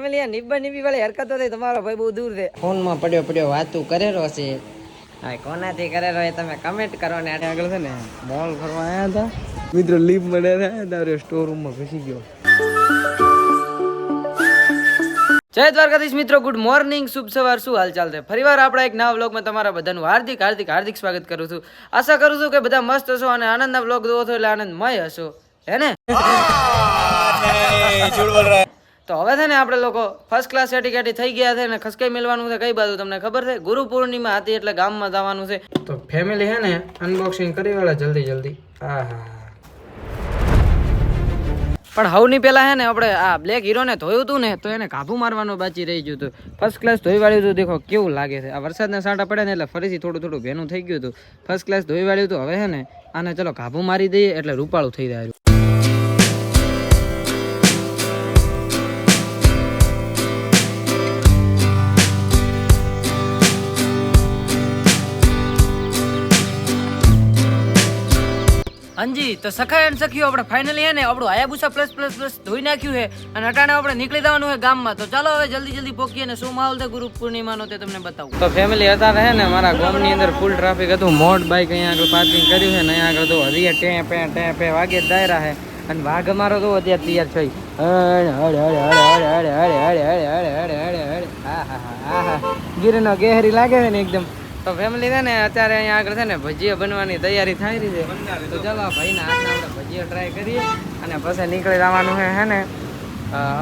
Family નિબ્બા નિબ્બી વાળી હરકતો થઈ તમારો ભાઈ બહુ દૂર છે. ફોનમાં પડ્યો પડ્યો વાતું કરેલો છે. હા કોનાથી કરેલો એ તમે કમેન્ટ કરો ને. આગળ છે ને મોલ ફરવા આવ્યા હતા. મિત્રો લીપ મળે તારે સ્ટોર રૂમમાં ઘૂસી ગયો. જય દ્વારકાધીશ મિત્રો ગુડ મોર્નિંગ શુભ સવાર શું હાલચાલ છે? ફરીવાર આપણા એક નવા વ્લોગમાં તમારા બધાનું હાર્દિક હાર્દિક હાર્દિક સ્વાગત કરું છું. આશા કરું છું કે બધા મસ્ત હશો અને આનંદના વ્લોગ જોવો છો એટલે આનંદમય હશો. હે ને? તો હવે છે ને આપણે લોકો ફર્સ્ટ ક્લાસ એટી કેટી થઈ ગયા છે ને ખસકાઈ મેળવાનું છે કઈ બાજુ તમને ખબર છે? ગુરુ પૂર્ણિમા હતી એટલે ગામમાં જવાનું છે. તો ફેમિલી હે ને અનબોક્સિંગ કરી વાળા જલ્દી જલ્દી. હા પણ હવની પેલા હે ને આપણે આ બ્લેક હીરોને ધોયું હતું ને તો એને કાબુ મારવાનું બાચી રહી ગયું હતું ફર્સ્ટ ક્લાસ ધોઈ વાળ્યું હતું દેખો કેવું લાગે છે. આ વરસાદના સાંટા પડે ને એટલે ફરીથી થોડું થોડું ભેનું થઈ ગયું હતું ફર્સ્ટ ક્લાસ ધોઈ વાળ્યું હતું હવે હે ને આને ચલો કાબુ મારી દઈએ એટલે રૂપાળું થઈ જાય. અંજી તો સખાય અને સખીઓ આપણે ફાઇનલી હે ને આપણું આયાબુસા પ્લસ પ્લસ પ્લસ ધોઈ નાખ્યું છે અને અટાણે આપણે નીકળી જવાનું છે ગામમાં તો ચાલો હવે જલ્દી જલ્દી પહોંચીએ અને શું માહોલ છે ગુરુ પૂર્ણિમાનો તે તમને બતાવું તો ફેમિલી અત્યારે હે ને મારા ગામની અંદર ફૂલ ટ્રાફિક હતું મોટ બાઇક અહીંયા આગળ પાર્કિંગ કર્યું છે ને અહીંયા આગળ તો હરિયા ટે પે ટે પે વાગે દાયરા છે અને વાઘ અમારો તો અત્યારે તૈયાર થઈ હળ હળ હળ હળ હળ હળ હળ હળ હળ હળ હળ હા હા હા હા ગીરનો ગેહરી લાગે છે ને એકદમ તો ફેમિલી છે ને, અત્યારે અહીંયા આગળ છે ને, ભજીયા બનવાની તૈયારી થઈ રહી છે. તો ચાલો આ ભાઈના હાથના આપણે ભજીયા ટ્રાય કરીએ અને પછી નીકળી જવાનું છે, હે ને?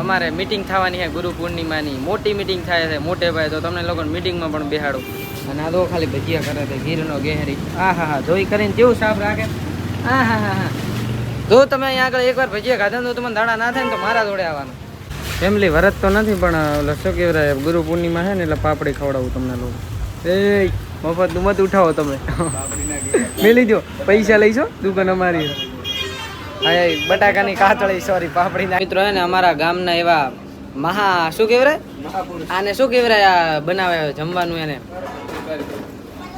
અમારે મિટિંગ થવાની છે ગુરુ પૂર્ણિમાની. મોટી મીટિંગ થાય છે, મોટે ભાઈ, તો તમને લોકોને મિટિંગમાં પણ બેહાડું. અને આ તો ખાલી ભજીયા કરે છે ગીરનો ગેહરી. આ હા હા, જોઈ કરીને કેવું સાફ રાખે? આ હા હા હા. જો તમે અહીંયા આગળ એકવાર ભજીયા ખાધા તો તમને દાણા ના થાય ને, તો મારા જોડે આવવાનું. ફેમિલી વરત તો નથી, પણ શું કહેવાય ગુરુ પૂર્ણિમા છે ને, એટલે પાપડી ખવડાવું તમને લોકો એ મફતનું મત ઉઠાવો તમે. મેલી દો પૈસા લઈશો? દુકાન અમારી. હા બટાકાની કાચળી સોરી પાપડી મિત્રો હે ને અમારા ગામના એવા મહા શું કહેવાય આને શું કહેવાય આ બનાવે જમવાનું એને.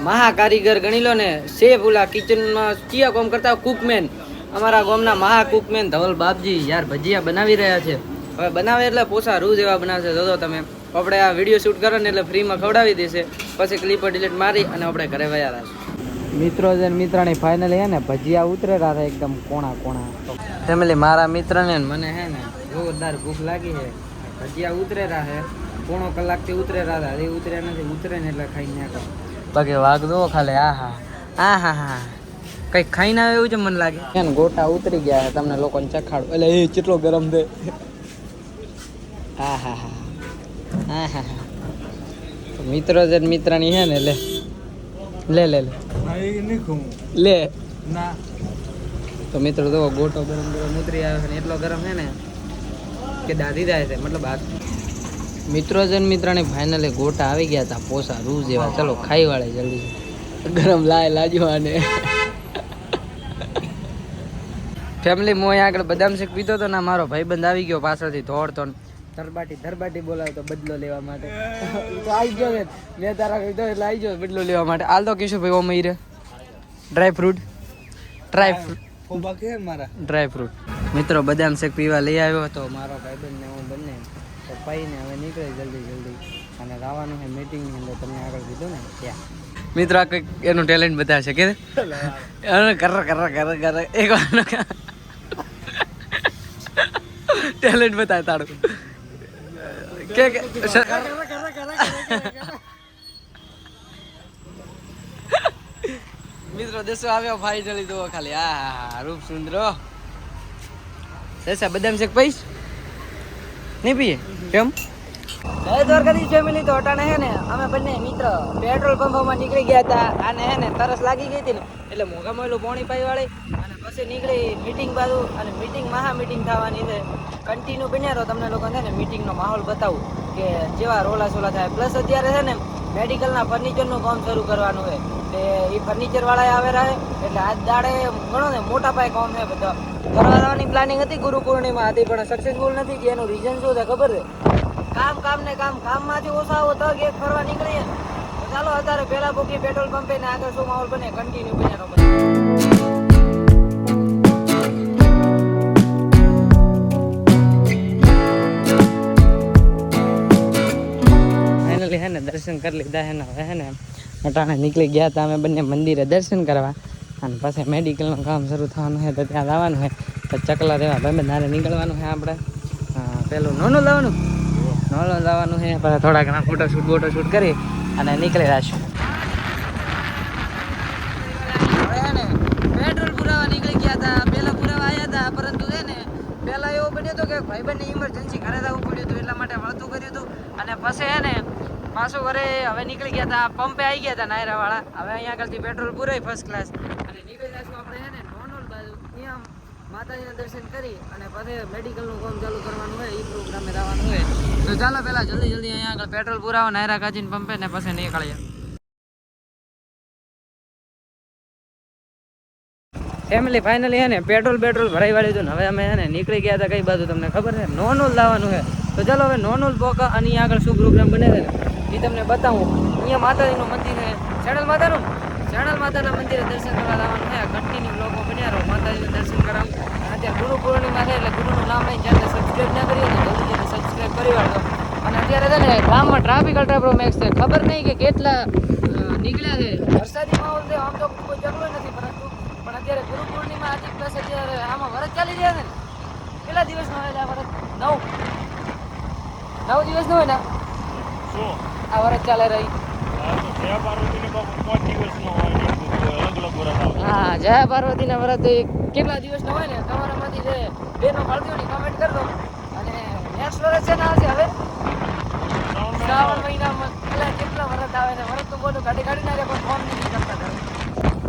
મહા કારીગર ગણી લો ને શેફ ઓલા કિચનમાં ચિયા કોમ કરતા કુકમેન. અમારા ગામના મહા કુકમેન ધવલ બાપજી યાર ભજીયા બનાવી રહ્યા છે. હવે બનાવે એટલે પોસા રૂ જેવા બનાવશે. જો તમે. આપણે આ વીડિયો શૂટ કરો ને એટલે ફ્રીમાં ખવડાવી દેશે. પછી ક્લિપર ડિલીટ મારી અને આપણે ઘરે વયા રહેશું મિત્રો છે મિત્રની ફાઇનલી હે ને, ભજીયા ઉતરેલા હતા એકદમ કોણા કોણા. ફેમિલી મારા મિત્રને મને હે ને, જોરદાર ભૂખ લાગી છે ભજીયા ઉતરેલા છે પોણો કલાકથી ઉતરેલા હતા એ ઉતર્યા નથી, ઉતરે ને એટલે ખાઈ નાખો બાકી વાઘ દો ખાલી આ હા આ હા હા કઈ ખાઈ ના આવે એવું છે મને લાગે. ને, ગોટા ઉતરી ગયા છે તમને લોકોને ચખાડો. એટલે એ કેટલો ગરમ દે હા હા હા હા હા મિત્રો છે ને મિત્રની છે ને લે. લે લે લે. લે. તો મિત્રો તો ગોટો ગરમ ગરમ ઉતરી આવે છે ને એટલો ગરમ છે ને કે દાદી જાય છે મતલબ આ મિત્રો જન મિત્રની ફાઇનલી ગોટા આવી ગયા હતા પોસા રૂ જેવા. ચલો ખાઈ વાળે જલ્દી. ગરમ લાય લાજો આને. ફેમિલી મોય આગળ બદામ શેક પીતો હતો ને મારો ભાઈબંધ આવી ગયો પાછળથી ધોળ ને. ધરબાટી ધરબાટી બોલાવતો બદલો લેવા માટે. તો આવી ગયો ને મેં તારા કીધો એટલે આવી ગયો બદલો લેવા માટે. હાલ તો કીશું ભાઈ ઓમ રે ડ્રાય ફ્રૂટ ડ્રાય ફ્રૂટ કે ડ્રાય ફ્રૂટ મિત્રો બદામ શેક પીવા લઈ આવ્યો હતો. મારો ભાઈબંધ ને હું બંને. તો પાઈને હવે નીકળે જલ્દી જલ્દી. અને લાવવાનું છે મીટિંગની અંદર તમને આગળ કીધું ને ત્યાં. મિત્રો આ કંઈક એનું ટેલેન્ટ બતાવશે કે કર કર કર કર એક વાર. ટેલેન્ટ બતાવે તારું. કે મિત્રો, દેશો આવ્યો ફાઇનલી તો ખાલી. હા રૂપ સુંદરો દેસા બદામ શેક પૈસ? નહીં પીએ? કેમ? જય દ્વારકાધીશ ફેમિલી તો અટાણે હે ને, અમે બંને મિત્ર પેટ્રોલ પંપમાં નીકળી ગયા હતા. અને હે ને, તરસ લાગી ગઈ હતી ને, એટલે મોઘા મોયલું પોણી પાઈ વાળી, અને પછી નીકળી મીટિંગ બાજુ, અને મીટિંગ મહા મીટિંગ થવાની છે. કન્ટિન્યુ બન્યા રહો, તમને લોકો છે ને મિટિંગનો માહોલ બતાવું કે જેવા રોલા સોલા થાય. પ્લસ અત્યારે છે ને મેડિકલના ફર્નિચરનું કામ શરૂ કરવાનું છે. એટલે એ ફર્નિચર વાળા આવે રહે એટલે આજ દાડે ઘણો ને મોટા પાયે કામ છે બધા. કરવા જવાની પ્લાનિંગ હતી ગુરુ પૂર્ણિમા હતી, પણ સક્સેસફુલ નથી કે એનું રીઝન શું છે ખબર છે? કામ કામ ને કામ કામમાંથી ઓછા આવો તક એક ફરવા નીકળીએ ચાલો અત્યારે પેલા બુકી પેટ્રોલ પંપે ને આગળ શું માહોલ બને કન્ટિન્યુ બન્યા ને, દર્શન કરી લીધા હે ને, હવે અટાણે નીકળી ગયા હતા અમે બંને મંદિરે દર્શન કરવા. અને પછી મેડિકલનું કામ શરૂ થવાનું છે તો ત્યાં લાવવાનું છે તો ચકલા રહેવા ભાઈ નારે નીકળવાનું છે આપણે. પેલું નોનું લાવવાનું? નોનું લાવવાનું છે પછી થોડા ઘણા ફોટોશૂટ ફોટોશૂટ કરી અને નીકળી જશું પહેલા એવું બન્યું હતું કે ભાઈબંધની ઇમરજન્સી ઘરે જવું પડ્યું હતું, એટલા માટે વળતું કર્યું હતું. અને પછી એને પાછું વરે હવે નીકળી ગયા હતા પંપે આવી ગયા હતા નાયરા વાળા હવે અહીંયા આગળથી પેટ્રોલ પૂરાય ફર્સ્ટ ક્લાસ અને નીકળી જશું આપણે છે ને નોનોલ બાજુ. ત્યાં માતાજીના દર્શન કરી અને પછી મેડિકલનું કામ ચાલુ કરવાનું હોય એ પ્રોગ્રામે રહેવાનું હોય. તો ચાલો પહેલાં જલ્દી જલ્દી અહીંયા આગળ પેટ્રોલ પુરાવો, નાયરા કાચીને પંપે ને પછી નીકળીએ. ફેમિલી ફાઇનલી હે ને પેટ્રોલ પેટ્રોલ ભરાઈ વાળી હતું ને હવે અમે હે નીકળી ગયા હતા કઈ બાજુ તમને ખબર છે? નોનોલ લાવવાનું છે તો ચાલો હવે નોનોલ પોકા અને આગળ શું પ્રોગ્રામ બને છે? એ તમને બતાવું. અહીંયા માતાજીનું મંદિર છે. શેણલ માતાનું? શેણલ માતાના મંદિરે દર્શન કરવા લાવવાનું છે. કન્ટિન્યુ લોકો બન્યા રહો. માતાજીનું દર્શન કરાવું. અત્યારે ગુરુ પૂર્ણિમા છે એટલે ગુરુનું નામ લઈને જાતે સબસ્ક્રાઈબ ના કરીએ તો જલ્દી સબસ્ક્રાઈબ કરી વાળો અને અત્યારે છે ને ગામમાં ટ્રાફિક અલ્ટ્રા મેક્સ છે. ખબર નહીં કે કેટલા નીકળ્યા છે. વરસાદી માહોલ છે. આમ તો કોઈ જરૂર નથી પરંતુ, પણ અત્યારે ગુરુ પૂર્ણિમા આજે પ્લસ અત્યારે આમાં વરસ ચાલી રહ્યા છે ને. કેટલા દિવસનો હોય આ વરસ નવ. નવ દિવસનો હોય ને? શું આ વર્ષ ચાલે રહી. તો જયા હોય ને વરસ હા વ્રત એ કેટલા દિવસનો હોય ને? તમારામાંથી જે બેનો મળતી હોય કમેન્ટ કરી દો. અને નેક્સ્ટ વર્ષ છે ને આવશે હવે? શ્રાવણ મહિનામાં કેટલા કેટલા વ્રત આવે ને વ્રત તો બોલું કાઢી કાઢી ના પણ ફોન નહીં કરતા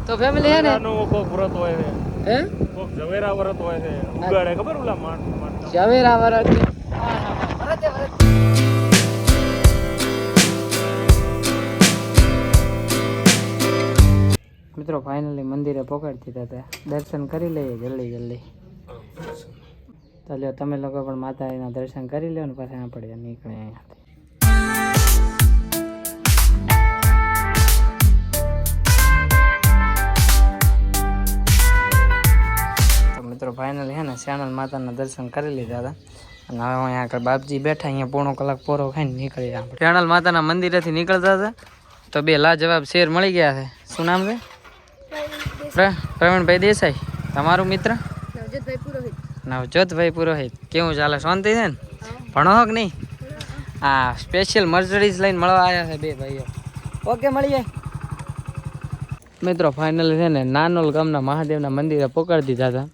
તો ફેમિલી હે ને? કોક વ્રત હોય છે. હે? કોક ઝવેરા વ્રત હોય છે. ઉગાડે ખબર ઓલા માણ માણ ઝવેરા વ્રત. હા હા વ્રત વ્રત મિત્રો ફાઇનલી મંદિરે પકડતી હતા દર્શન કરી લઈએ જલ્દી જલ્દી. તો લ્યો, તમે લોકો પણ માતાજીના દર્શન કરી લો ને પછી આપણે નીકળે અહીંયાથી. મિત્રો ફાઇનલી હે ને શ્યાનલ માતાના દર્શન કરી લીધા હતા. અને હવે અહીંયા આગળ બાપજી બેઠા, અહીંયા પોણો કલાક પોરો ખાઈને નીકળી આપણે. શ્યાનલ માતાના મંદિરેથી નીકળતા હતા. તો બે લાજવાબ શેર મળી ગયા છે. શું નામ છે? પ્રવીણભાઈ દેસાઈ તમારું મિત્ર? નવજોતભાઈ પુરોહિત. કેવું ચાલે? શાંતિ છે ને? ભણો કે નહીં? હા સ્પેશિયલ મર્સડીઝ લઈને મળવા આવ્યા છે બે ભાઈઓ. ઓકે મળીએ. મિત્રો ફાઇનલી છે ને નાનોલ ગામના મહાદેવના મંદિરે પકડી દીધા હતા.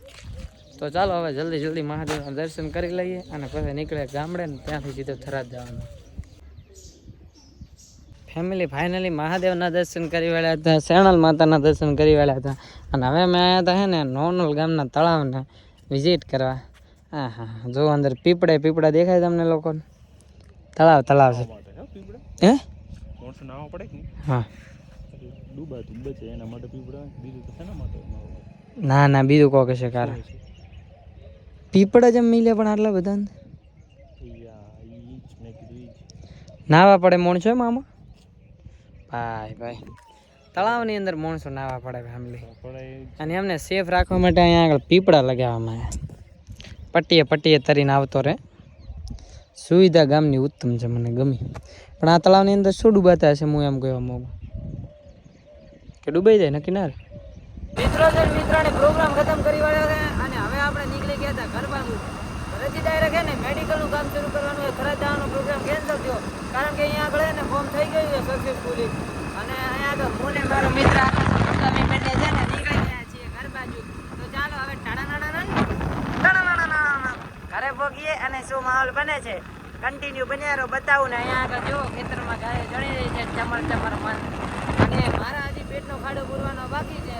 તો ચાલો હવે જલ્દી જલ્દી મહાદેવના દર્શન કરી લઈએ અને પછી નીકળે ગામડે ને ત્યાંથી સીધો થરાદ જવાનું. ફેમિલી ફાઇનલી મહાદેવના દર્શન કરી વળ્યા હતા શેણલ માતાના દર્શન કરી વળ્યા હતા. અને હવે અમે આવ્યા હતા હે ને નોનલ ગામના તળાવને વિઝિટ કરવા. હા હા જો અંદર પીપળે પીપળા દેખાય તમને લોકોને. તળાવ તળાવ છે. હો હે? છે? ના? ના બીજું કોક છે? કારણ પીપળા જેમ મિલે પણ આટલા બધા જ મેં જ. નાવા પડે મોણ એમ આમાં ભાઈ ભાઈ તળાવની અંદર માણસો નાવા પડે ફેમિલી અને એમને સેફ રાખવા માટે અહીંયા આગળ પીપળા લગાવવામાં આવ્યા. પટ્ટીએ પટ્ટીએ તરીને આવતો રહે. સુવિધા ગામની ઉત્તમ છે મને ગમી. પણ આ તળાવની અંદર શું ડૂબાતા હશે હું એમ કહેવા માંગુ. કે ડૂબાઈ જાય નક્કી ના મિત્રો મિત્રોને પ્રોગ્રામ ખતમ કરી વાળ્યો અને હવે આપણે નીકળી ગયા હતા ઘર ઘરેથી ડાયરેક્ટ છે ને મેડિકલનું કામ શરૂ કરવાનું હોય ફરજ જવાનો પ્રોગ્રામ કેન્સલ થયો. કારણ કે અહીંયા આગળ છે ને ફોર્મ થઈ ગયું છે સક્સેસફુલી અને અહીંયા આગળ હું ને મારો મિત્ર અમે બંને છે ને નીકળી ગયા છીએ ઘર બાજુ. તો ચાલો હવે ટાણાણાણા ઘરે પહોંચીએ અને શું માહોલ બને છે? કન્ટિન્યુ બન્યા રહો બતાવું ને. અહીંયા આગળ જુઓ ખેતરમાં ગાય જણી રહી છે ચમર ચમર મન. અને મારા હજી પેટનો ખાડો પૂરવાનો બાકી છે.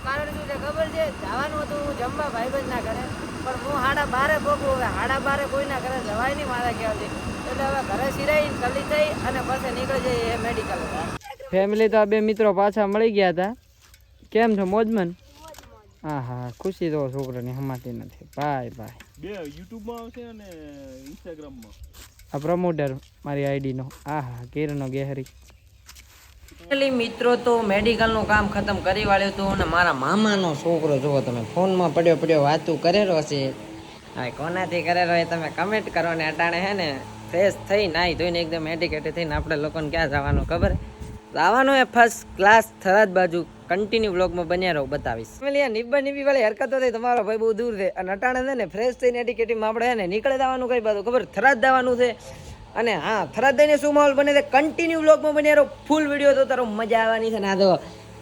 એનું કારણ શું છે ખબર છે? જવાનું હતું હું જમવા ભાઈબંધના ઘરે પણ હું હાડા બારે પગું હવે હાડા બારે કોઈના ઘરે જવાય નહીં મારા ખ્યાલથી. એટલે હવે ઘરે સિરાઈ કલી થઈ અને પછી નીકળી જઈએ એ મેડિકલ ફેમિલી તો આ બે મિત્રો પાછા મળી ગયા હતા કેમ છો મોજમન હા હા ખુશી તો છોકરાની હમાતી નથી. Bye bye. બે યુટ્યુબમાં આવશે અને ઇન્સ્ટાગ્રામમાં. આ પ્રમોટર મારી આઈડીનો આ હા કિરણો ગેહરી. મિત્રો, તો મેડિકલનું કામ ખતમ કરી વાળ્યું હતું અને મારા મામાનો છોકરો, જુઓ તમે, ફોનમાં પડ્યો પડ્યો વાતું કરેલો છે. હવે કોનાથી કરેલો એ તમે કમેન્ટ કરો ને અટાણે હે ને ફ્રેશ થઈ, નાહી ધોઈને એકદમ એટીકેટી થઈને આપણે લોકોને ક્યાં જવાનું ખબર? જવાનું એ ફર્સ્ટ ક્લાસ થરાદ બાજુ. કન્ટિન્યુ બ્લોગમાં બન્યા રહો, બતાવીશ. ફેમિલી આ નિબ્બા નિબ્બી વાળી હરકતો થઈ, તમારો ભાઈ બહુ દૂર છે. અને અટાણે છે ને ફ્રેશ થઈને એટીકેટીમાં આપણે હે ને, નીકળે જવાનું કઈ બાજુ ખબર? થરાદ જવાનું છે. અને હા થરાદ દઈને શું માહોલ બને છે? કન્ટિન્યુ બ્લોગમાં બને રહો. ફૂલ વીડિયો તો તારો મજા આવવાની છે ને આ તો.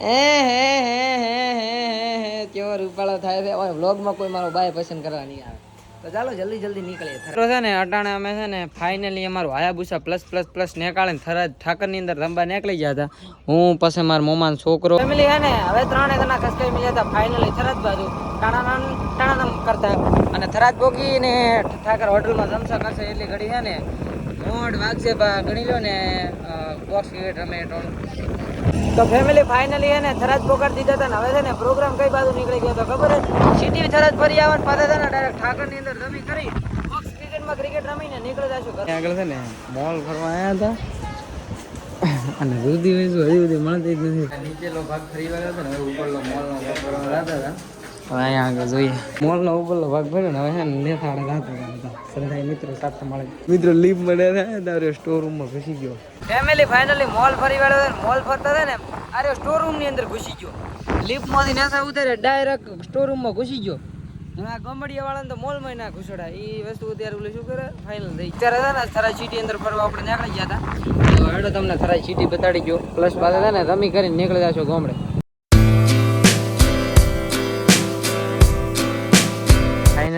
હે હે હે હે હે હે કેવો રૂપાળો થાય છે. ઓય વ્લોગમાં કોઈ મારો બાય પસંદ કરવા નહીં આવે. તો ચાલો જલ્દી જલ્દી નીકળીએ. તો છે ને અટાણે અમે છે ને ફાઇનલી અમારું હાયાબુસા પ્લસ પ્લસ પ્લસ નીકાળીને થરાદ ઠાકરની અંદર રમવા નીકળી ગયા હતા. હું પછી મારા મોમાન છોકરો ફેમિલી હે ને હવે ત્રણે જણા ખસકાઈ મળ્યા હતા ફાઇનલી થરાદ બાજુ. ટાણાનામ ટાણાનામ કરતા. અને થરાદ ભોગીને ઠાકર હોટલમાં જમસા કરશે એટલી ઘડી છે ને મોડ વાગશે બા ગણી લો ને બોક્સ ક્રિકેટ રમે ત્રણ. તો ફેમિલી ફાઇનલી એને થરાદ પોકાર દીધા હતા ને હવે છે ને પ્રોગ્રામ કઈ બાજુ નીકળી ગયો તો ખબર જ સિટી થરાદ ફરી આવવાનું પાછા છે ને ડાયરેક્ટ ઠાકરની અંદર રમી કરી. બોક્સ ક્રિકેટમાં ક્રિકેટ રમીને નીકળી જશું ઘરે. આગળ છે ને મોલ ફરવા આવ્યા હતા. અને સુધી વસ્તુ હજી બધી મળતી જ નથી. નીચેલો ભાગ ફરી વાળ્યો હતો ને ઉપર ઉપરનો મોલનો ભાગ ફરવા હતા. અહીંયા આગળ જોઈએ. મોલનો ઉપરનો ભાગ ભર્યો ને હવે છે ને હતા મિત્રો સાથે મળે. મિત્રો લીપ મળે તારે સ્ટોર રૂમમાં ઘૂસી ગયો. ફેમિલી ફાઇનલી મોલ ફરી વાળ્યો મોલ ફરતા હતા ને અરે સ્ટોર રૂમની અંદર ઘૂસી ગયો. લિફ્ટમાંથી નેસા ઉતારે ડાયરેક્ટ સ્ટોર રૂમમાં ઘૂસી ગયો. હવે આ ગમડિયા વાળાને તો મોલમાં ના ઘૂસડા એ વસ્તુ અત્યારે ઓલું શું કરે? ફાઇનલ થઈ છે ને થરા સિટી અંદર ફરવા આપણે નીકળી ગયા હતા. હેડો તમને થરા સિટી બતાડી ગયો. પ્લસ પાસે છે ને રમી કરીને નીકળી જશો ગામડે.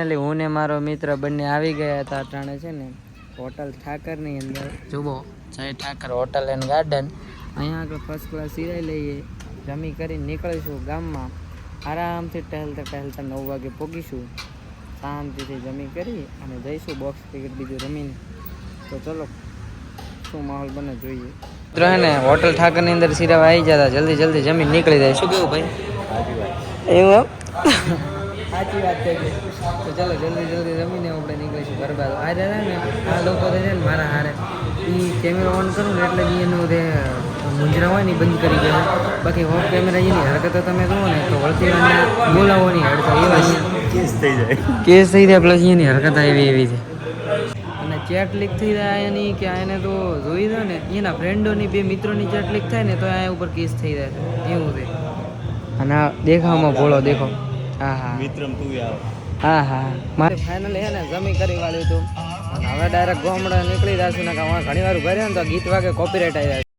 ફાઇનલી હું ને મારો મિત્ર બંને આવી ગયા હતા અટાણે છે ને હોટલ ઠાકરની અંદર. જુઓ જય ઠાકર હોટલ એન્ડ ગાર્ડન. અહીંયા આગળ ફર્સ્ટ ક્લાસ સિરાઈ લઈએ જમી કરીને નીકળીશું ગામમાં. આરામથી ટહેલતા ટહેલતા નવ વાગે પહોંચીશું શાંતિથી જમી કરી અને જઈશું બોક્સ ક્રિકેટ બીજું રમીને. તો ચલો શું માહોલ બને જોઈએ. મિત્રો હે ને હોટલ ઠાકરની અંદર સિરાવા આવી જતા જલ્દી જલ્દી જમીન નીકળી જાય શું કેવું ભાઈ. એવું સાચી વાત છે તો ચાલો જલ્દી જલ્દી રમીને આપણે નીકળીશું ગરબા આ રહ્યા ને આ લોકો છે ને મારા હારે. એ કેમેરા ઓન કરું ને એટલે એનું જે મુંજરા હોય ને બંધ કરી દેવા બાકી ઓફ કેમેરા એની હરકતો તમે જુઓ ને તો વળતી બોલાવવાની હરકત એવા કેસ થઈ જાય. કેસ થઈ જાય પ્લસ એની હરકત એવી એવી છે. અને ચેટ લીક થઈ જાય એની કે એને તો જોઈ દો ને એના ફ્રેન્ડોની બે મિત્રોની ચેટ લીક થાય ને તો આ ઉપર કેસ થઈ જાય એવું છે. અને આ દેખાવમાં ભોળો દેખો હા હા. વિક્રમ તું આવ. હા હા. મારે ફાઇનલી હે ને જમી કરી વાળ્યું હતું. હવે ડાયરેક્ટ ગામડે નીકળી જશું ને ઘણી વાર ઘરે ને તો ગીત વાગે કોપીરાઇટ આવી